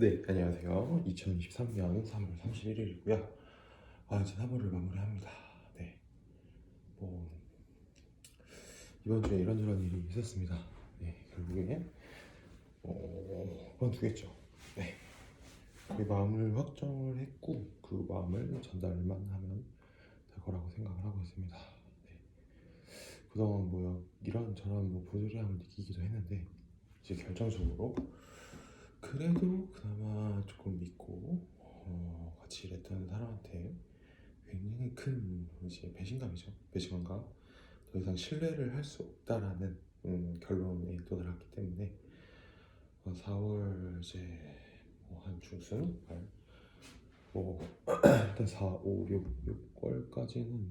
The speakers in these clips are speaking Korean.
네, 안녕하세요. 2023년 3월 31일이고요. 아, 이제 3월을 마무리합니다. 네. 뭐 이번 주에 이런저런 일이 있었습니다. 네, 결국에 어, 그만두겠죠. 네. 그 마음을 확정을 했고 그 마음을 전달만 하면 될 거라고 생각을 하고 있습니다. 네. 그동안 뭐 이런저런 뭐 부조리함을 느끼기도 했는데 이제 결정적으로 그래도 그나마 조금 믿고 어, 같이 일했던 사람한테 굉장히 큰 이제 배신감이죠. 배신감과 더 이상 신뢰를 할 수 없다라는 음, 결론에 도달했기 때문에 어, 4월 이제 뭐 한 중순 말, 뭐 일단 4, 5, 6, 6월까지는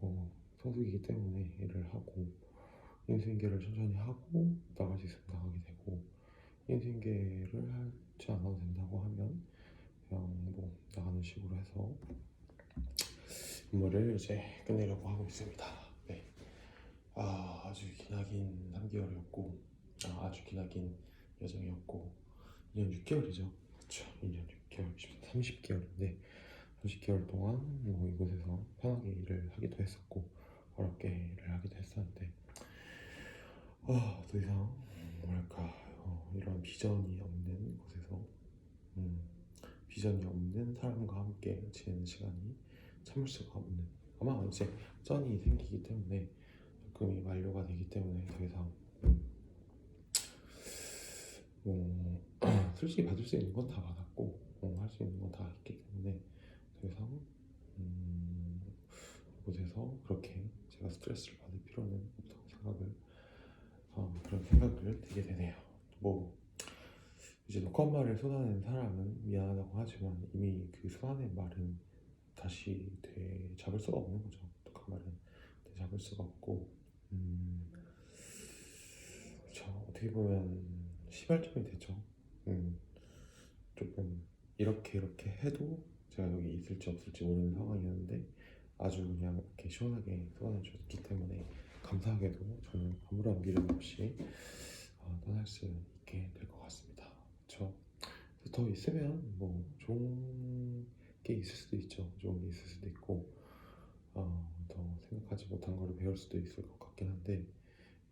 뭐 성수기이기 때문에 일을 하고 인수인계를 천천히 하고 나갈 수 있으면 나가게 되고 인수인계를 하지 않아도 된다고 하면 그냥 뭐 나가는 식으로 해서 임무를 이제 끝내려고 하고 있습니다. 네. 아 아주 기나긴 3개월이었고 아, 아주 기나긴 여정이었고 2년 6개월이죠. 그렇죠. 2년 6개월, 30개월인데 30개월 동안 뭐 이곳에서 편하게 일을 하기도 했었고 어렵게 일을 하기도 했었는데 아, 더 이상 뭐랄까 어, 이런 비전이 없는 곳에서 음, 비전이 없는 사람과 함께 지내는 시간이 참을 수가 없는 아마 이제 쩐이 생기기 때문에 조금이 만료가 되기 때문에 더 이상 음, 뭐 솔직히 받을 수 있는 건 다 받았고 어, 할수 있는 건 다 했기 때문에 더 이상 음, 이곳에서 그렇게 제가 스트레스를 받을 필요는 없다고 생각을 어, 그런 생각을 들게 되네요. 뭐 이제 녹한 말을 쏟아낸 사람은 미안하다고 하지만 이미 그 쏟아낸 말은 다시 되잡을 수가 없는 거죠. 녹한 말은 되잡을 수가 없고 음, 그쵸 어떻게 보면 시발점이 됐죠. 음, 조금 이렇게 이렇게 해도 제가 여기 있을지 없을지 모르는 상황이었는데 아주 그냥 이렇게 시원하게 쏟아내줬기 때문에 감사하게도 저는 아무런 미련 없이 어, 떠날 수 있게 될 것 같습니다. 그렇죠? 더 있으면 뭐 좋은 게 있을 수도 있죠. 좋은 게 있을 수도 있고 어, 더 생각하지 못한 거를 배울 수도 있을 것 같긴 한데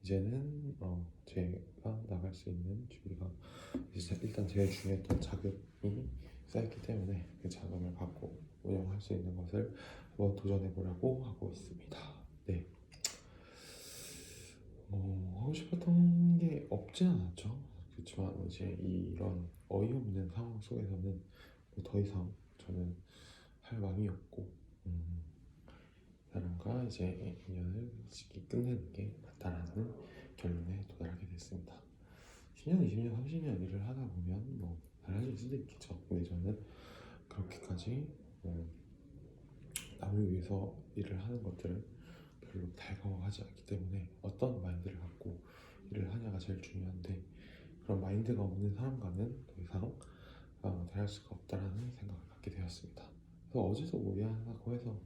이제는 어, 제가 나갈 수 있는 준비가 일단 제일 중요했던 자금이 쌓였기 때문에 그 자금을 갖고 운영할 수 있는 것을 한번 도전해 보려고 하고 있습니다. 네. 뭐 하고 싶었던 게 없진 않았죠. 그렇지만 이제 이런 어이없는 상황 속에서는 뭐 더 이상 저는 할 마음이 없고 음, 사람과 이제 인연을 쉽게 끝내는 게 맞다라는 결론에 도달하게 됐습니다. 10년, 20년, 30년 일을 하다 보면 뭐 달라질 수도 있겠죠. 근데 저는 그렇게까지 음, 남을 위해서 일을 하는 것들을 별로 달가워하지 않기 때문에 어떤 마인드를 갖고 일을 하냐가 제일 중요한데 그런 마인드가 없는 사람과는 더 이상 어, 대할 수가 없다라는 생각을 갖게 되었습니다. 그래서 어제도 뭐 미안하고 해서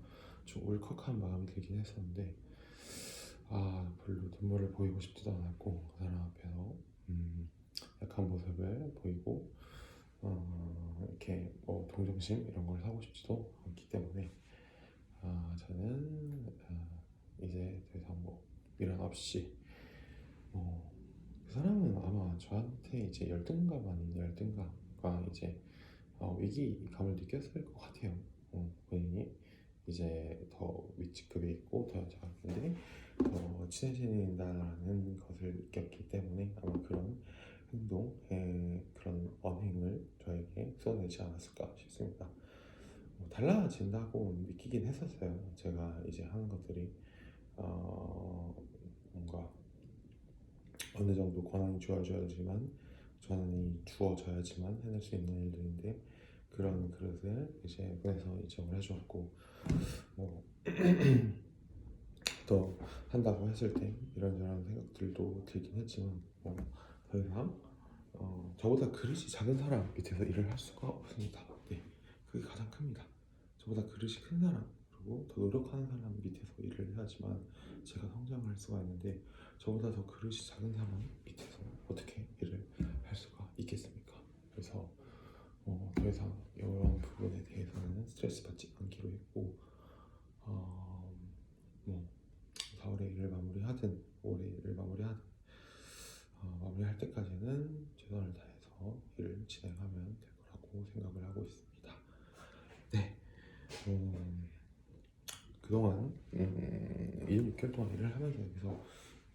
좀 울컥한 마음이 들긴 했었는데 아 별로 눈물을 보이고 싶지도 않았고 그 사람 앞에서 음, 약한 모습을 보이고 어, 이렇게 뭐 동정심 이런 걸 사고 싶지도 않기 때문에 아, 저는 아, 이제 더 이상 뭐 미련 없이 뭐그 저한테 이제 열등감 아닌 열등감과 이제 어, 위기감을 느꼈을 것 같아요. 어, 본인이 이제 더 윗직급에 있고 더 작은데 더 친해진다는 것을 느꼈기 때문에 아마 그런 행동, 에, 그런 언행을 저에게 쏟아내지 않았을까 싶습니다. 뭐 달라진다고 느끼긴 했었어요. 제가 이제 하는 것들이 어, 뭔가 어느 정도 권한이 주어져야지만 권한이 주어져야지만 해낼 수 있는 일들인데 그런 그릇을 이제 보내서 이정을 해주었고 뭐 또 한다고 했을 때 이런저런 생각들도 들긴 했지만 뭐 더 이상 어, 저보다 그릇이 작은 사람 밑에서 일을 할 수가 없습니다. 네, 그게 가장 큽니다. 저보다 그릇이 큰 사람 그리고 더 노력하는 사람 밑에서 일을 해야지만 제가 성장을 할 수가 있는데 저보다 더 그릇이 작은 사람 밑에서 어떻게 일을 할 수가 있겠습니까? 그래서 스트레스 받지 않기로 했고 어, 뭐 4월에 일을 마무리하든 5월에 일을 마무리하든 어, 마무리할 때까지는 최선을 다해서 일을 진행하면 될 거라고 생각을 하고 있습니다. 네, 음, 그동안 음, 1, 6개월 동안 일을 하면서 여기서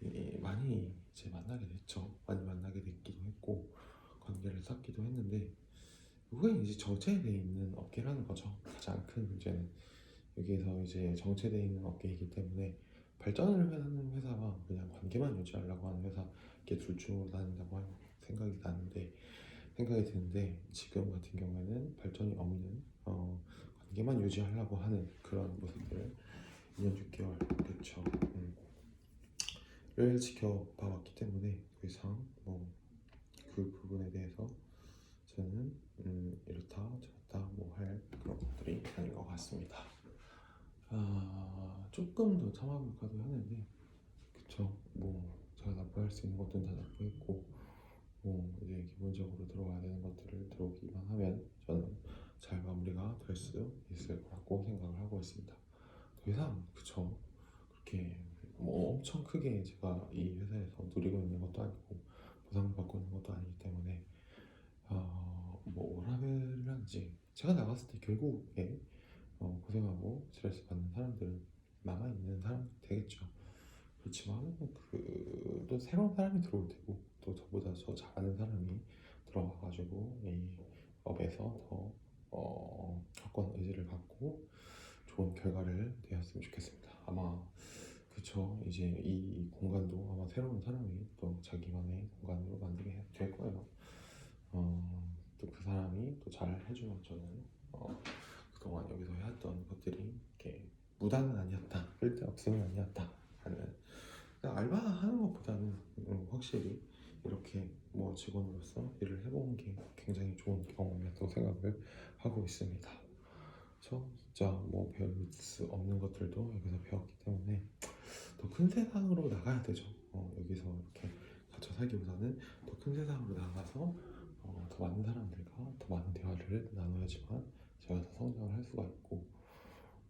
이- 많이 이제 만나게 됐죠. 많이 만나게 됐기도 했고 관계를 쌓기도 했는데 그게 이제 정체되어 있는 업계라는 거죠. 가장 큰 문제는 여기에서 이제 정체되어 있는 업계이기 때문에 발전을 하는 회사와 그냥 관계만 유지하려고 하는 회사 이렇게 둘 중으로 하- 생각이 나는데 생각이 드는데 지금 같은 경우에는 발전이 없는 어, 관계만 유지하려고 하는 그런 모습들을 2년 6개월 그렇죠. 음. 를 지켜봐 왔기 때문에 더 이상 뭐 그 부분에 대해서 저는 음, 이렇다 저렇다 뭐 할 그런 것들이 아닌 것 같습니다. 아 조금 더 참아볼까도 하는데 그쵸 뭐 제가 납부할 수 있는 것들은 다 납부했고 뭐 이제 기본적으로 들어와야 되는 것들을 들어오기만 하면 저는 잘 마무리가 될 수 있을 거라고 생각을 하고 있습니다. 더 이상 그쵸 그렇게 뭐 엄청 크게 제가 이 회사에서 누리고 있는 것도 아니고 보상을 받고 있는 것도 아니기 때문에 어, 뭐 워라벨을 하는지 제가 나갔을 때 결국에 어, 고생하고 스트레스 받는 사람들은 남아 있는 사람 되겠죠. 그렇지만 그 또 새로운 사람이 들어올 테고 또 저보다 더 잘하는 사람이 들어와가지고 이 업에서 더 어, 확고한 의지를 갖고 좋은 결과를 내었으면 좋겠습니다. 아마 그쵸 이제 이 공간도 아마 새로운 사람이 또 자기만의 공간으로 만들게 될 거예요. 어, 또 그 사람이 또 잘 해주면 저는 어, 그동안 여기서 해왔던 것들이 이렇게 무단은 아니었다, 쓸데없음은 아니었다 하는 그냥 알바하는 것보다는 음, 확실히 이렇게 뭐 직원으로서 일을 해본 게 굉장히 좋은 경험이었다고 생각을 하고 있습니다. 저 진짜 뭐 배울 수 없는 것들도 여기서 배웠기 때문에 더 큰 세상으로 나가야 되죠. 어, 여기서 이렇게 갇혀 살기보다는 더 큰 세상으로 나가서 어, 더 많은 사람들과 더 많은 대화를 나눠야지만 제가 더 성장을 할 수가 있고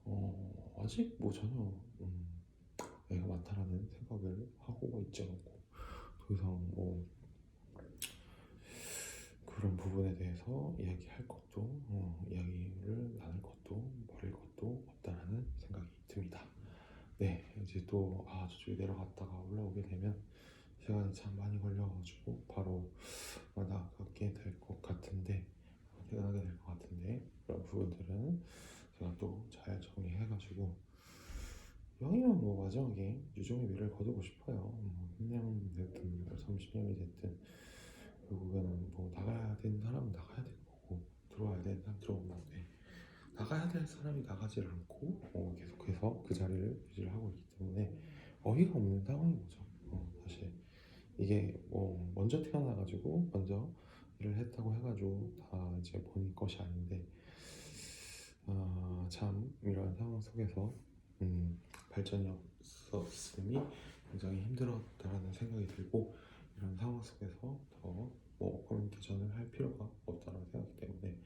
어, 아직 뭐 전혀 음, 내가 많다라는 생각을 하고 있지 않고 더 이상 뭐 그런 대해서 이야기할 것도 어, 이야기를 나눌 것도 버릴 것도 없다라는 생각이 듭니다. 네 이제 또 아 저쪽에 내려갔다가 올라오게 되면 시간이 참 많이 걸려가지고 바로 나가게 될 것 같은데 퇴근하게 될 것 같은데 그런 부분들은 제가 또 잘 정리해가지고 영이면 뭐 마지막에 유종의 미를 거두고 싶어요. 뭐 1년 됐든 30년이 됐든 결국에는 뭐 나가야 되는 사람은 나가야 되는 거고 들어와야 되는 사람 들어오는 건데 나가야 될 사람이 나가질 않고 어, 계속해서 그 자리를 유지를 하고 있기 때문에 어이가 없는 상황인 거죠. 어, 사실 이게 뭐 먼저 태어나가지고 먼저 일을 했다고 해가지고 다 이제 본인 것이 아닌데 아, 참 이런 상황 속에서 음, 발전이 없었음이 굉장히 힘들었다라는 생각이 들고 이런 상황 속에서 더뭐 커뮤니케이션을 할 필요가 없다는 생각이 때문에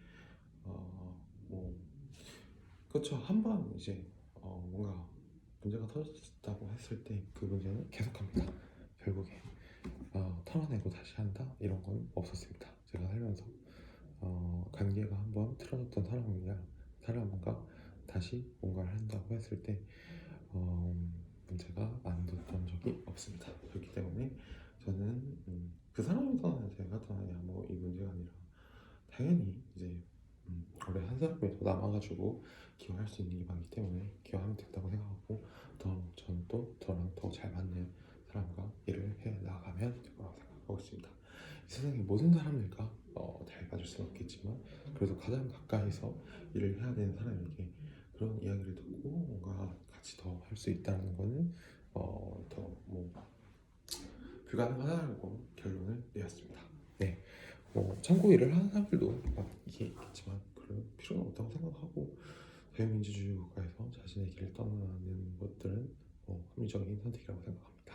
어뭐 그렇죠. 한 번 이제 어 뭔가 문제가 터졌다고 했을 때 그 문제는 계속합니다. 결국에 어, 털어내고 다시 한다? 이런 건 없었습니다. 제가 살면서. 어, 관계가 한번 틀어졌던 사람이냐? 사람과 다시 뭔가를 한다고 했을 때 어, 문제가 안 됐던 적이 없습니다. 그렇기 때문에 저는 음, 그 떠나냐 제가 떠나냐 뭐이 문제가 아니라 당연히 이제 음, 올해 한 사람이 더 남아가지고 기여할 수 있는 게 많기 때문에 기여하면 된다고 생각하고 더전 또 저랑 더 잘 맞는 사람과 일을 해 나가면 될 거라고 생각하고 있습니다. 이 세상의 모든 사람들과 어, 잘 맞을 수는 없겠지만 그래도 가장 가까이서 일을 해야 되는 사람에게 그런 이야기를 듣고 뭔가 같이 더 할 수 있다는 거는 어, 더뭐 불가능하다고 결론을 내었습니다. 네, 뭐 참고 일을 하는 사람들도 막 이게 있겠지만 그럴 필요는 없다고 생각하고 자유민주주의 국가에서 자신의 길을 떠나는 것들은 뭐 합리적인 선택이라고 생각합니다.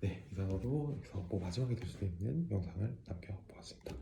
네, 이상으로 여기서 뭐 마지막에 될 수도 있는 영상을 남겨보았습니다.